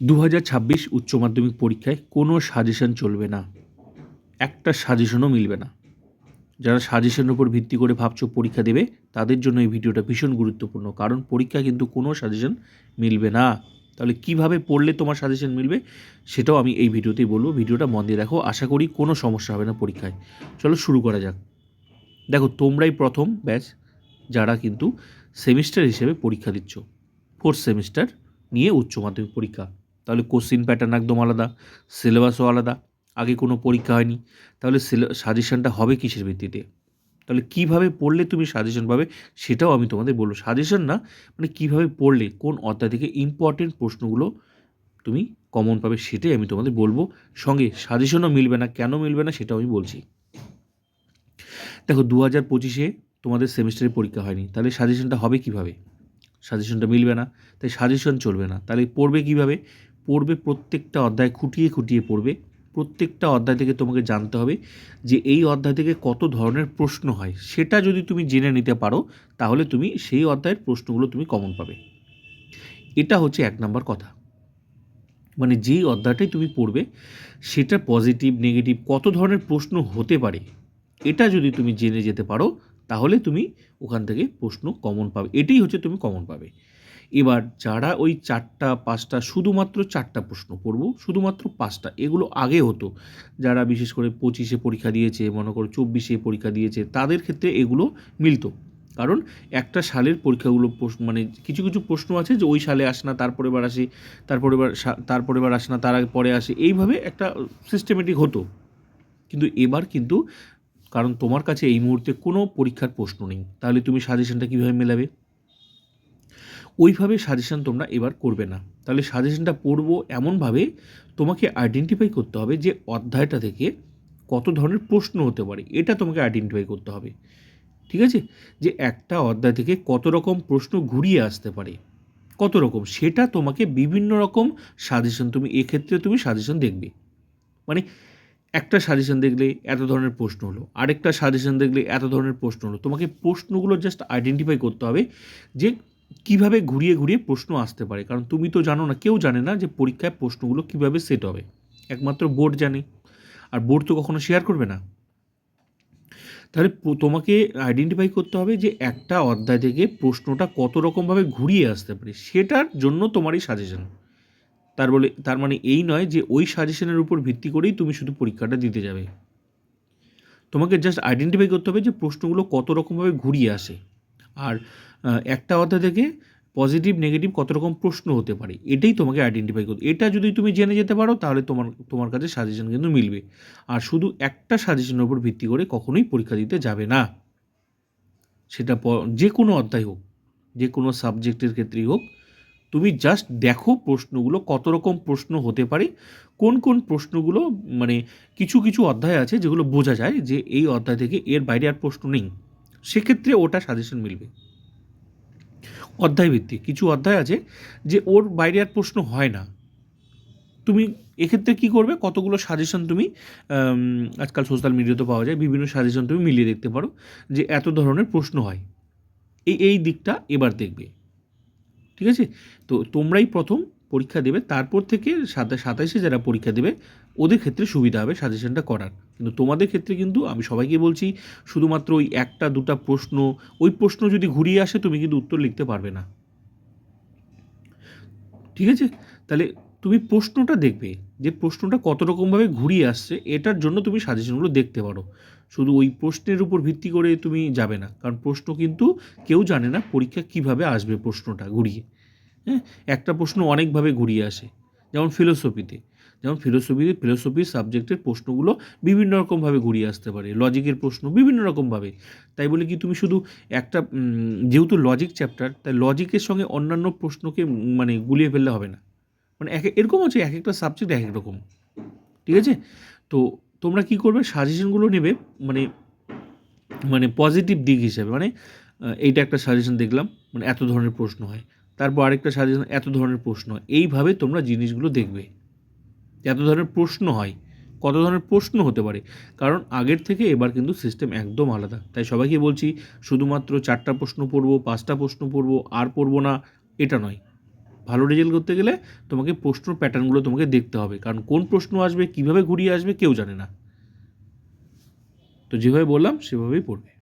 দু হাজার ছাব্বিশ উচ্চ মাধ্যমিক পরীক্ষায় কোনো সাজেশন চলবে না। একটা সাজেশনও মিলবে না। যারা সাজেশনের উপর ভিত্তি করে ভাবছ পরীক্ষা দেবে, তাদের জন্য এই ভিডিওটা ভীষণ গুরুত্বপূর্ণ, কারণ পরীক্ষা কিন্তু কোনো সাজেশন মিলবে না। তাহলে কীভাবে পড়লে তোমার সাজেশন মিলবে, সেটাও আমি এই ভিডিওতেই বলব। ভিডিওটা মন দিয়ে দেখো, আশা করি কোনো সমস্যা হবে না পরীক্ষায়। চলো শুরু করা যাক। দেখো, তোমরাই প্রথম ব্যাচ যারা কিন্তু সেমিস্টার হিসেবে পরীক্ষা দিচ্ছ। ফোর্থ সেমিস্টার নিয়ে উচ্চ মাধ্যমিক পরীক্ষা। তাহলে কোশ্চিন প্যাটার্ন একদম আলাদা, সিলেবাসও আলাদা, আগে কোনো পরীক্ষা হয়নি। তাহলে সাজেশনটা হবে কিসের ভিত্তিতে? তাহলে কীভাবে পড়লে তুমি সাজেশন পাবে সেটাও আমি তোমাদের বলব। সাজেশন না মানে কীভাবে পড়লে, কোন অধ্যায় থেকে ইম্পর্টেন্ট প্রশ্নগুলো তুমি কমন পাবে সেটাই আমি তোমাদের বলব। সঙ্গে সাজেশনও মিলবে না, কেন মিলবে না সেটাও আমি বলছি। দেখো দু হাজার পঁচিশে তোমাদের সেমিস্টারে পরীক্ষা হয়নি, তাহলে সাজেশনটা হবে কীভাবে? সাজেশনটা মিলবে না, তাই সাজেশন চলবে না, তাহলে পড়বে কীভাবে? পড়বে প্রত্যেকটা অধ্যায় খুঁটিয়ে খুঁটিয়ে পড়বে। প্রত্যেকটা অধ্যায় থেকে তোমাকে জানতে হবে যে এই অধ্যায় থেকে কত ধরনের প্রশ্ন হয়। সেটা যদি তুমি জেনে নিতে পারো, তাহলে তুমি সেই অধ্যায়ের প্রশ্নগুলো তুমি কমন পাবে। এটা হচ্ছে এক নম্বর কথা। মানে যেই অধ্যায়টাই তুমি পড়বে, সেটা পজিটিভ নেগেটিভ কত ধরনের প্রশ্ন হতে পারে, এটা যদি তুমি জেনে যেতে পারো, তাহলে তুমি ওখান থেকে প্রশ্ন কমন পাবে। এটাই হচ্ছে তুমি কমন পাবে। এবার যারা ওই চারটা, পাঁচটা, শুধুমাত্র চারটা প্রশ্ন পড়ব, শুধুমাত্র পাঁচটা, এগুলো আগে হতো। যারা বিশেষ করে পঁচিশে পরীক্ষা দিয়েছে, মনে করো চব্বিশে পরীক্ষা দিয়েছে, তাদের ক্ষেত্রে এগুলো মিলতো। কারণ একটা সালের পরীক্ষাগুলো মানে কিছু কিছু প্রশ্ন আছে যে ওই সালে আসে না, তারপরে বার আসে, তারপরে বার তারপরে বার আসে না, তার আগে পরে আসে, এইভাবে একটা সিস্টেমেটিক হতো। কিন্তু এবার কিন্তু, কারণ তোমার কাছে এই মুহূর্তে কোনো পরীক্ষার প্রশ্ন নেই, তাহলে তুমি সাজেশনটা কীভাবে মেলাবে? ওইভাবে সাজেশন তোমরা এবার করবে না। তাহলে সাজেশনটা পড়ব এমনভাবে তোমাকে আইডেন্টিফাই করতে হবে যে অধ্যায়টা থেকে কত ধরনের প্রশ্ন হতে পারে। এটা তোমাকে আইডেন্টিফাই করতে হবে। ঠিক আছে? যে একটা অধ্যায় থেকে কত রকম প্রশ্ন ঘুরিয়ে আসতে পারে। কত রকম? সেটা তোমাকে বিভিন্ন রকম সাজেশন তুমি, এক্ষেত্রে তুমি সাজেশন দেখবে। মানে একটা সাজেশন দেখলে এত ধরনের প্রশ্ন হলো, আরেকটা সাজেশন দেখলে এত ধরনের প্রশ্ন হলো। তোমাকে প্রশ্নগুলো জাস্ট আইডেন্টিফাই করতে হবে যে কীভাবে ঘুরিয়ে ঘুরিয়ে প্রশ্ন আসতে পারে? কারণ তুমি তো জানো না, কেউ জানে না যে পরীক্ষায় প্রশ্নগুলো কীভাবে সেট হবে। একমাত্র বোর্ড জানে। আর বোর্ড তো কখনো শেয়ার করবে না। তাহলে তোমাকে আইডেন্টিফাই করতে হবে যে একটা অধ্যায় থেকে প্রশ্নটা কত রকমভাবে ঘুরিয়ে আসতে পারে। সেটার জন্য তোমারই সাজেশন তার বলে, তার মানে এই নয় যে ওই সাজেশনের উপর ভিত্তি করেই তুমি শুধু পরীক্ষাটা দিতে যাবে। তোমাকে জাস্ট আইডেন্টিফাই করতে হবে যে প্রশ্নগুলো কত রকমভাবে ঘুরিয়ে আসে। আর একটা অধ্যায় থেকে পজিটিভ নেগেটিভ কত রকম প্রশ্ন হতে পারে, এটাই তোমাকে আইডেন্টিফাই করতে, এটা যদি তুমি জেনে যেতে পারো, তাহলে তোমার তোমার কাছে সাজেশন কিন্তু মিলবে। আর শুধু একটা সাজেশনের উপর ভিত্তি করে কখনোই পরীক্ষা দিতে যাবে না। সেটা যে কোনো অধ্যায় হোক, যে কোনো সাবজেক্টের ক্ষেত্রেই হোক, তুমি জাস্ট দেখো প্রশ্নগুলো কত রকম প্রশ্ন হতে পারে, কোন কোন প্রশ্নগুলো মানে কিছু কিছু অধ্যায় আছে যেগুলো বোঝা যায় যে এই অধ্যায় থেকে এর বাইরে আর প্রশ্ন নেই। সেক্ষেত্রে ওটা সাজেশন মিলবে। অধ্যায় ভিত্তিক কিছু অধ্যায় আছে যে ওর বাইরে আর প্রশ্ন হয় না। তুমি এক্ষেত্রে কী করবে? কতগুলো সাজেশন তুমি আজকাল সোশ্যাল মিডিয়াতে পাওয়া যায়, বিভিন্ন সাজেশন তুমি মিলিয়ে দেখতে পারো যে এত ধরনের প্রশ্ন হয়। এই এই দিকটা এবার দেখবে। ঠিক আছে? তো তোমরাই প্রথম পরীক্ষা দেবে, তারপর থেকে সাতাশ যারা পরীক্ষা দেবে ওদের ক্ষেত্রে সুবিধা হবে সাজেশনটা করার। কিন্তু তোমাদের ক্ষেত্রে কিন্তু আমি সবাইকে বলছি, শুধুমাত্র ওই একটা, দুটা প্রশ্ন, ওই প্রশ্ন যদি ঘুরিয়ে আসে, তুমি কিন্তু উত্তর লিখতে পারবে না। ঠিক আছে? তাহলে তুমি প্রশ্নটা দেখবে, যে প্রশ্নটা কত রকমভাবে ঘুরিয়ে আসছে, এটার জন্য তুমি সাজেশনগুলো দেখতে পারো। শুধু ওই প্রশ্নের উপর ভিত্তি করে তুমি যাবে না, কারণ প্রশ্ন কিন্তু কেউ জানে না পরীক্ষা কীভাবে আসবে প্রশ্নটা ঘুরিয়ে। হ্যাঁ? একটা প্রশ্ন অনেকভাবে ঘুরিয়ে আসে, যেমন ফিলোসফিতে যেমন ফিলোসফিতে ফিলোসফি সাবজেক্টের প্রশ্নগুলো বিভিন্ন রকমভাবে ঘুরিয়ে আসতে পারে লজিকের প্রশ্ন বিভিন্ন রকমভাবে। তাই বলে কি তুমি শুধু একটা যেহেতু লজিক চ্যাপ্টার তাই লজিকের সঙ্গে অন্যান্য প্রশ্নকে মানে গুলিয়ে ফেললে হবে না। মানে এক, এরকম আছে এক একটা সাবজেক্ট এক এক রকম। ঠিক আছে? তো তোমরা কি করবে? সাজেশনগুলো নেবে মানে মানে পজিটিভ দিক হিসেবে। মানে এইটা একটা সাজেশন দেখলাম মানে এত ধরনের প্রশ্ন হয়। তারপর আরেকটা সাজেশন এত ধরনের প্রশ্ন এইভাবে তোমরা জিনিসগুলো দেখবে। এত ধরনের প্রশ্ন হয়, কত ধরনের প্রশ্ন হতে পারে। কারণ আগের থেকে এবার কিন্তু সিস্টেম একদম আলাদা। তাই সবাইকে বলছি, শুধুমাত্র চারটা প্রশ্ন পড়ব, পাঁচটা প্রশ্ন পড়ব, আর পড়ব না, এটা নয়। ভালো রেজাল্ট করতে গেলে তোমাকে প্রশ্ন প্যাটার্নগুলো তোমাকে দেখতে হবে। কারণ কোন প্রশ্ন আসবে, কীভাবে ঘুরিয়ে আসবে, কেউ জানে না। তো যেভাবে বললাম, সেভাবেই পড়বে।